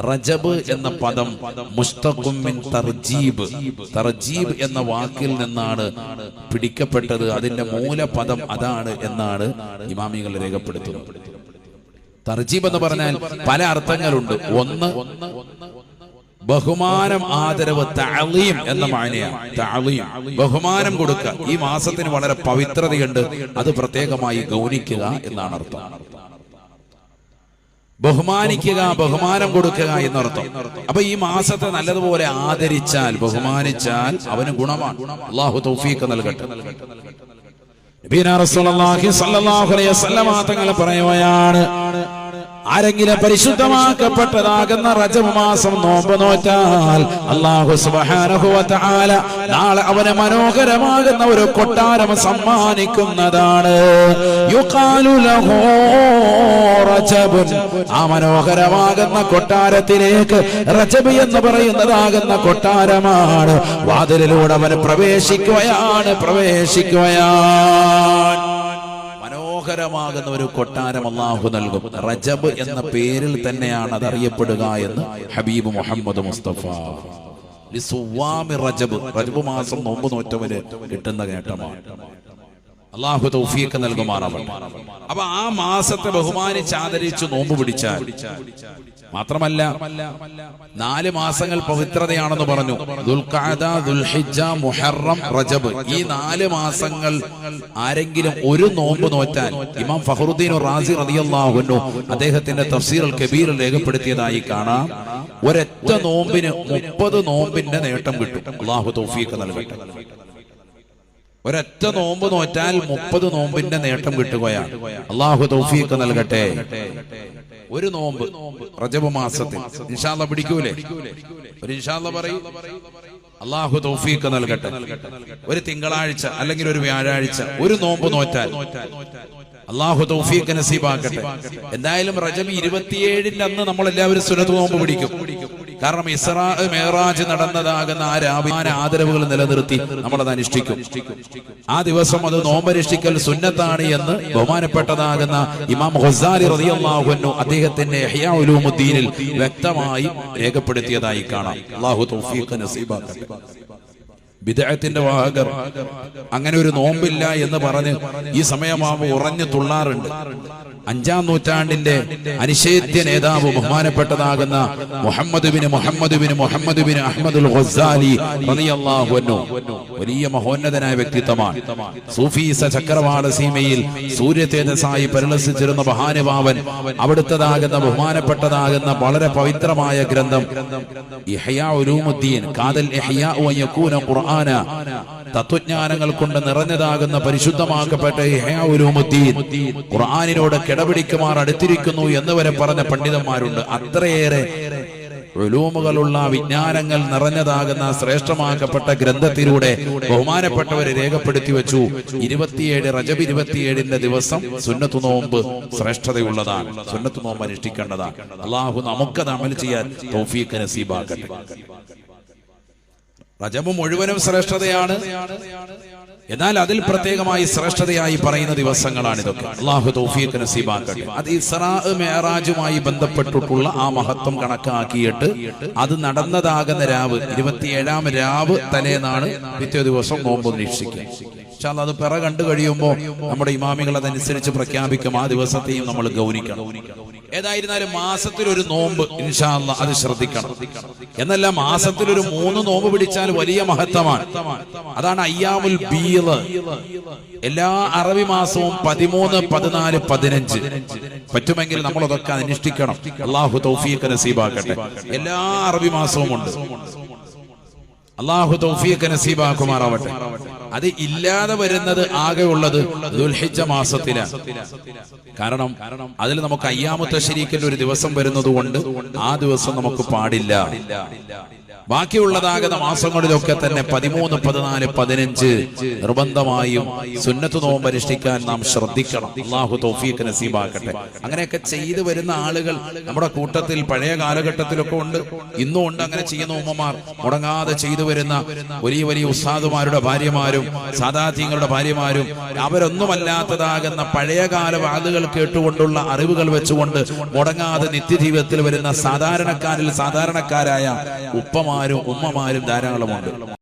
റജബ് എന്ന പദം മുസ്തഖുമിൻ തർജീബ്. തർജീബ് എന്ന വാക്കിൽ നിന്നാണ് പിടിക്കപ്പെട്ടത്. അതിന്റെ മൂലപദം അതാണ് എന്നാണ് ഇമാമികൾ രേഖപ്പെടുത്തുന്നത്. തർജീബ് എന്ന് പറഞ്ഞാൽ പല അർത്ഥങ്ങളുണ്ട്. ഒന്ന് ബഹുമാനം ആദരവ് തഅലീം എന്ന മാനയാണ് ബഹുമാനം കൊടുക്കുക. ഈ മാസത്തിന് വളരെ പവിത്രതയുണ്ട്. അത് പ്രത്യേകമായി ഗൗനിക്കുക എന്നാണ് അർത്ഥം. ബഹുമാനിക്കുക ബഹുമാനം കൊടുക്കുക എന്നർത്ഥം. അപ്പൊ ഈ മാസത്തെ നല്ലതുപോലെ ആദരിച്ചാൽ ബഹുമാനിച്ചാൽ അവന് ഗുണമാണ്. അള്ളാഹു തൗഫീഖ് നൽകട്ടെ. തങ്ങൾ പറയുകയാണ് ആരെങ്കിലും പരിശുദ്ധമാക്കപ്പെട്ടതാകുന്ന റജബ് മാസം നോമ്പ് നോറ്റാൽ അള്ളാഹു വ നാളെ അവന് മനോഹരമാകുന്ന ഒരു കൊട്ടാരം സമ്മാനിക്കുന്നതാണ്. യുഖാലു ലഹു റജബുൻ ആ മനോഹരമാകുന്ന കൊട്ടാരത്തിലേക്ക് റജബ് എന്ന് പറയുന്നതാകുന്ന കൊട്ടാരമാണ്. വാതിലിലൂടെ അവൻ പ്രവേശിക്കുകയാണ് പ്രവേശിക്കുകയാണ്. മനോഹരമാകുന്ന ഒരു കൊട്ടാരം അള്ളാഹു നൽകും. റജബ് എന്ന പേരിൽ തന്നെയാണ് അത് അറിയപ്പെടുക എന്ന് ഹബീബ് മുഹമ്മദ് മുസ്തഫ. റജബ് റജബ് മാസം നോമ്പ് നോറ്റവര് കിട്ടുന്ന നേട്ടമാണ്. അള്ളാഹു തൗഫീഖ് നൽകുമാറാവട്ടെ. അപ്പൊ ആ മാസത്തെ ബഹുമാനിച്ച് ആദരിച്ച് നോമ്പ് പിടിച്ചാൽ മാത്രമല്ല നാല് മാസങ്ങൾ പവിത്രതയാണെന്ന് പറഞ്ഞു. ദുൽഖാദ ദുൽഹിജ്ജ മുഹറം റജബ്. ഈ നാല് മാസങ്ങൾ ആരെങ്കിലും ഒരു നോമ്പ് നോറ്റാൽ ഇമാം ഫഹറുദ്ദീൻ റാസി റളിയല്ലാഹു അൻഹു അദ്ദേഹത്തിന്റെ തഫ്സീർ കബീർ രേഖപ്പെടുത്തിയതായി കാണാം. ഒരൊറ്റ നോമ്പിന് മുപ്പത് നോമ്പിന്റെ നേട്ടം കിട്ടും. അള്ളാഹു തൗഫീഖ് നൽകട്ടെ. ഒരൊറ്റ നോമ്പ് നോറ്റാൽ മുപ്പത് നോമ്പിന്റെ നേട്ടം കിട്ടുകയാണ്. അള്ളാഹു തൗഫീഖ് നൽകട്ടെ. ഒരു നോമ്പ് റജബ് മാസത്തിൽ. ഇൻഷാല്ല പിടിക്കൂലേ? ഒരു ഇൻഷാല്ല പറയും. അള്ളാഹു തൗഫീഖ് നൽകട്ടെ. ഒരു തിങ്കളാഴ്ച അല്ലെങ്കിൽ ഒരു വ്യാഴാഴ്ച ഒരു നോമ്പ് നോറ്റാൽ അള്ളാഹു തൗഫീഖ് നസീബാക്കട്ടെ. എന്തായാലും റജബ് ഇരുപത്തിയേഴിന്റെ അന്ന് നമ്മൾ എല്ലാവരും സുനത്ത് നോമ്പ് പിടിക്കും. കാരണം ഇസ്രാ മേറാജ് നടന്നതാകുന്ന ആ രാവിലെ ആദരവുകൾ നിലനിർത്തി നമ്മളത് അനുഷ്ഠിക്കും. ആ ദിവസം അത് നോമ്പനുഷ്ഠിക്കൽ സുന്നത്താണ് എന്ന് ബഹുമാനപ്പെട്ടതാകുന്ന ഇമാം ഹൊസാലി റളിയല്ലാഹു അൻഹു അദ്ദേഹത്തിന്റെ ഹയാഉലൂമുദ്ദീനിൽ വ്യക്തമായി രേഖപ്പെടുത്തിയതായി കാണാം. തൗഫീഖ് ബിദഅത്തിന്റെ വാഹകർ അങ്ങനെ ഒരു നോമ്പില്ല എന്ന് പറഞ്ഞ് ഈ സമയമാവ് ഉറഞ്ഞു തുള്ളാറുണ്ട്. അഞ്ചാം നൂറ്റാണ്ടിന്റെ അനിഷേധ്യ നേതാവ് ബഹുമാനപ്പെട്ടതാകുന്ന Muhammad bin Muhammad bin Muhammad bin അഹമ്മദുൽ അൻഹു. വലിയ മഹോന്നതനായ വ്യക്തിത്വമാണ്. സൂഫീസ ചക്രവാള സീമയിൽ സൂര്യ തേജസ്സായി പരിലസിച്ചിരുന്ന മഹാനുഭാവൻ അവിടുത്തതാകുന്ന ബഹുമാനപ്പെട്ടതാകുന്ന വളരെ പവിത്രമായ ഗ്രന്ഥം കാതൽ ഖുർആന. തത്വജ്ഞാനങ്ങൾ കൊണ്ട് നിറഞ്ഞതാകുന്ന പരിശുദ്ധമാക്കപ്പെട്ട ഖുർആനിനോട് കിടപിടിക്കുമാർ അടുത്തിരിക്കുന്നു എന്ന് വരെ പറഞ്ഞ പണ്ഡിതന്മാരുണ്ട്. അത്രയേറെ ഒലൂമുകളുള്ള വിജ്ഞാനങ്ങൾ നിറഞ്ഞതാകുന്ന ശ്രേഷ്ഠമാക്കപ്പെട്ട ഗ്രന്ഥത്തിലൂടെ ബഹുമാനപ്പെട്ടവരെ രേഖപ്പെടുത്തി വെച്ചു. ഇരുപത്തിയേഴ് റജബ് ഇരുപത്തിയേഴിന്റെ ദിവസം സുന്നത്തു നോമ്പ് ശ്രേഷ്ഠതയുള്ളതാണ്. സുന്നത്തു നോമ്പ് അനുഷ്ഠിക്കേണ്ടതാണ്. അള്ളാഹു നമുക്കത് അമൽ ചെയ്യാൻ തൗഫീഖ് റജബ് മുഴുവനും ശ്രേഷ്ഠതയാണ്. എന്നാൽ അതിൽ പ്രത്യേകമായി ശ്രേഷ്ഠതയായി പറയുന്ന ദിവസങ്ങളാണ് ഇതൊക്കെ. അള്ളാഹു തൗഫീഖ് നസീബാക്കട്ടെ. അത് ഇസ്രാ മേറാജുമായി ബന്ധപ്പെട്ടിട്ടുള്ള ആ മഹത്വം കണക്കാക്കിയിട്ട് അത് നടന്നതാകുന്ന രാവ് ഇരുപത്തിയേഴാം രാവ് തലേന്നാണ് പിറ്റേ ദിവസം നോമ്പ് നിരീക്ഷിക്കുക. അത് പിറ കണ്ടു കഴിയുമ്പോൾ നമ്മുടെ ഇമാമികൾ അതനുസരിച്ച് പ്രഖ്യാപിക്കും. ആ ദിവസത്തെയും നമ്മൾ ഗൗനിക്കണം. ഏതായിരുന്നാലും മാസത്തിൽ ഒരു നോമ്പ് ഇൻഷാല്ല അത് ശ്രദ്ധിക്കണം. എന്നല്ല മാസത്തിൽ ഒരു മൂന്ന് നോമ്പ് പിടിച്ചാൽ വലിയ മഹത്വമാണ്. അതാണ് അയ്യാമുൽ എല്ലാ അറബി മാസവും പതിമൂന്ന് പതിനാല് പതിനഞ്ച്. പറ്റുമെങ്കിൽ നമ്മൾ അതൊക്കെ അനുഷ്ഠിക്കണം അള്ളാഹു തൗഫീഖ് നസീബാക്കട്ടെ. എല്ലാ അറബി മാസവും ഉണ്ട്. അള്ളാഹു തൗഫീഖ് നസീബാക്കുമാറാവട്ടെ. അത് ഇല്ലാതെ വരുന്നത് ആകെ ഉള്ളത് ദുൽഹിജ്ജ മാസത്തിലാണ് കാരണം അതിൽ നമുക്ക് അയ്യാമത്തെ ശരീക്കിന്റെ ഒരു ദിവസം വരുന്നത് കൊണ്ട് ആ ദിവസം നമുക്ക് പാടില്ല. ബാക്കിയുള്ളതാകുന്ന മാസങ്ങളിലൊക്കെ തന്നെ പതിമൂന്ന് പതിനാല് പതിനഞ്ച് നിർബന്ധമായും സുന്നത്ത് നോമ്പ് അനുഷ്ഠിക്കാൻ നാം ശ്രദ്ധിക്കണം. അള്ളാഹു തൗഫീഖ് നസീബാക്കട്ടെ. അങ്ങനെയൊക്കെ ചെയ്തു വരുന്ന ആളുകൾ നമ്മുടെ കൂട്ടത്തിൽ പഴയ കാലഘട്ടത്തിലൊക്കെ ഉണ്ട്. ഇന്നും ഉണ്ട് അങ്ങനെ ചെയ്യുന്ന ഉമ്മമാർ. മുടങ്ങാതെ ചെയ്തു വരുന്ന വലിയ വലിയ ഉസ്താദുമാരുടെ ഭാര്യമാരും സാദാത്യങ്ങളുടെ ഭാര്യമാരും അവരൊന്നുമല്ലാത്തതാകുന്ന പഴയകാല വാതുകൾ കേട്ടുകൊണ്ടുള്ള അറിവുകൾ വെച്ചുകൊണ്ട് മുടങ്ങാതെ നിത്യജീവിതത്തിൽ വരുന്ന സാധാരണക്കാരിൽ സാധാരണക്കാരായ ഉപ്പമാരും ഉമ്മമാരും ധാരാളമുണ്ട്.